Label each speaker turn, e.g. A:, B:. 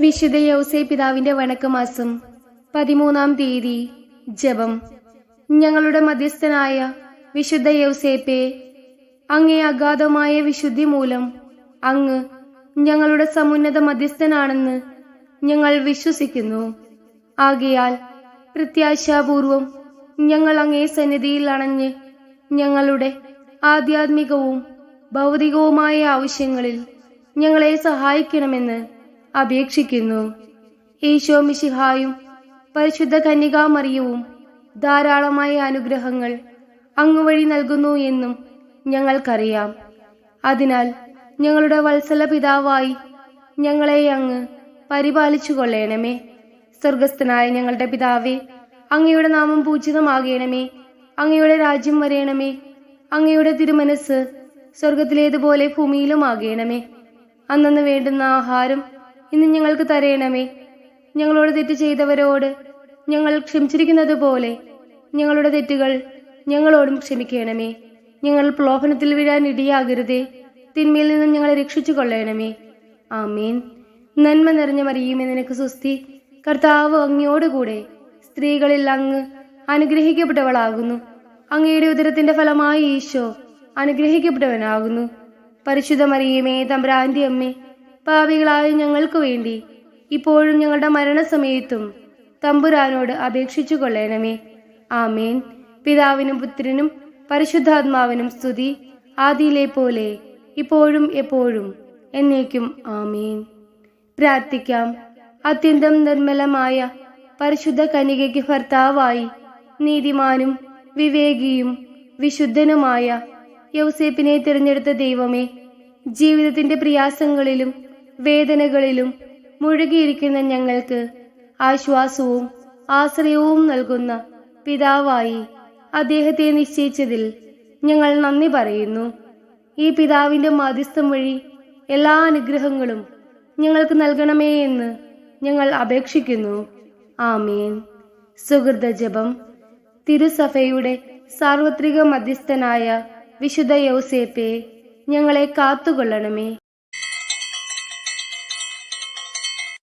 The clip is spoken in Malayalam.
A: വിശുദ്ധ യൗസേ പിതാവിന്റെ വണക്കമാസം പതിമൂന്നാം തീയതി ജപം. ഞങ്ങളുടെ മധ്യസ്ഥനായ വിശുദ്ധ യൗസേപ്പെ അങ്ങേ അഗാധമായ വിശുദ്ധി മൂലം അങ്ങ് ഞങ്ങളുടെ സമുന്നത മധ്യസ്ഥനാണെന്ന് ഞങ്ങൾ വിശ്വസിക്കുന്നു. ആകയാൽ പ്രത്യാശാപൂർവം ഞങ്ങൾ അങ്ങേ സന്നിധിയിൽ അണഞ്ഞ് ഞങ്ങളുടെ ആധ്യാത്മികവും ഭൗതികവുമായ ആവശ്യങ്ങളിൽ ഞങ്ങളെ സഹായിക്കണമെന്ന് അപേക്ഷിക്കുന്നു. ഈശോ മിശിഹായും പരിശുദ്ധ കന്യകാമറിയവും ധാരാളമായ അനുഗ്രഹങ്ങൾ അങ്ങ് വഴി നൽകുന്നു എന്നും ഞങ്ങൾക്കറിയാം. അതിനാൽ ഞങ്ങളുടെ വത്സല പിതാവായി ഞങ്ങളെ അങ്ങ് പരിപാലിച്ചു കൊള്ളേണമേ സ്വർഗസ്ഥനായ ഞങ്ങളുടെ പിതാവേ അങ്ങയുടെ നാമം പൂജിതമാകണമേ. അങ്ങയുടെ രാജ്യം വരയണമേ അങ്ങയുടെ തിരുമനസ് സ്വർഗത്തിലേതുപോലെ ഭൂമിയിലും ആകേണമേ അന്നു വേണ്ടുന്ന ആഹാരം ഇന്ന് ഞങ്ങൾക്ക് തരയണമേ ഞങ്ങളോട് തെറ്റ് ചെയ്തവരോട് ഞങ്ങൾ ക്ഷമിച്ചിരിക്കുന്നത് പോലെ ഞങ്ങളുടെ തെറ്റുകൾ ഞങ്ങളോടും ക്ഷമിക്കണമേ. ഞങ്ങൾ പ്രലോഭനത്തിൽ വീഴാൻ ഇടിയാകരുതേ. തിന്മയിൽ നിന്നും ഞങ്ങളെ രക്ഷിച്ചു കൊള്ളണമേ ആമീൻ. നന്മ നിറഞ്ഞ മറിയുമേ നിനക്ക് സുസ്തി കർത്താവ് അങ്ങയോടുകൂടെ സ്ത്രീകളിൽ അങ്ങ് അനുഗ്രഹിക്കപ്പെട്ടവളാകുന്നു. അങ്ങയുടെ ഉദരത്തിന്റെ ഫലമായി ഈശോ അനുഗ്രഹിക്കപ്പെട്ടവനാകുന്നു. പരിശുദ്ധ മറിയമേ തമ്പ്രാന്റെ അമ്മേ പാപികളായ ഞങ്ങൾക്ക് വേണ്ടി ഇപ്പോഴും ഞങ്ങളുടെ മരണസമയത്തും തമ്പുരാനോട് അപേക്ഷിച്ചു കൊള്ളണമേ. ആമേൻ. പിതാവിനും പുത്രനും പരിശുദ്ധാത്മാവിനും സ്തുതി. ആദിയിലെ പോലെ ഇപ്പോഴും എപ്പോഴും എന്നേക്കും ആമേൻ. പ്രാർത്ഥിക്കാം. അത്യന്തം നിർമ്മലമായ പരിശുദ്ധ കനികയ്ക്ക് ഭർത്താവായി നീതിമാനും വിവേകിയും വിശുദ്ധനുമായ യൗസേപ്പിനെ തിരഞ്ഞെടുത്ത ദൈവമേ ജീവിതത്തിന്റെ പ്രയാസങ്ങളിലും വേദനകളിലും മുഴുകിയിരിക്കുന്ന ഞങ്ങൾക്ക് ആശ്വാസവും ആശ്രയവും നൽകുന്ന പിതാവായി അദ്ദേഹത്തെ നിശ്ചയിച്ചതിൽ ഞങ്ങൾ നന്ദി പറയുന്നു. ഈ പിതാവിന്റെ മാധ്യസ്ഥം വഴി എല്ലാ അനുഗ്രഹങ്ങളും ഞങ്ങൾക്ക് നൽകണമേ എന്ന് ഞങ്ങൾ അപേക്ഷിക്കുന്നു. ആമീൻ. സുഹൃത ജപം. തിരുസഭയുടെ സാർവത്രിക മധ്യസ്ഥനായ വിശുദ്ധ യൗസേപ്പെ ഞങ്ങളെ കാത്തുകൊള്ളണമേ.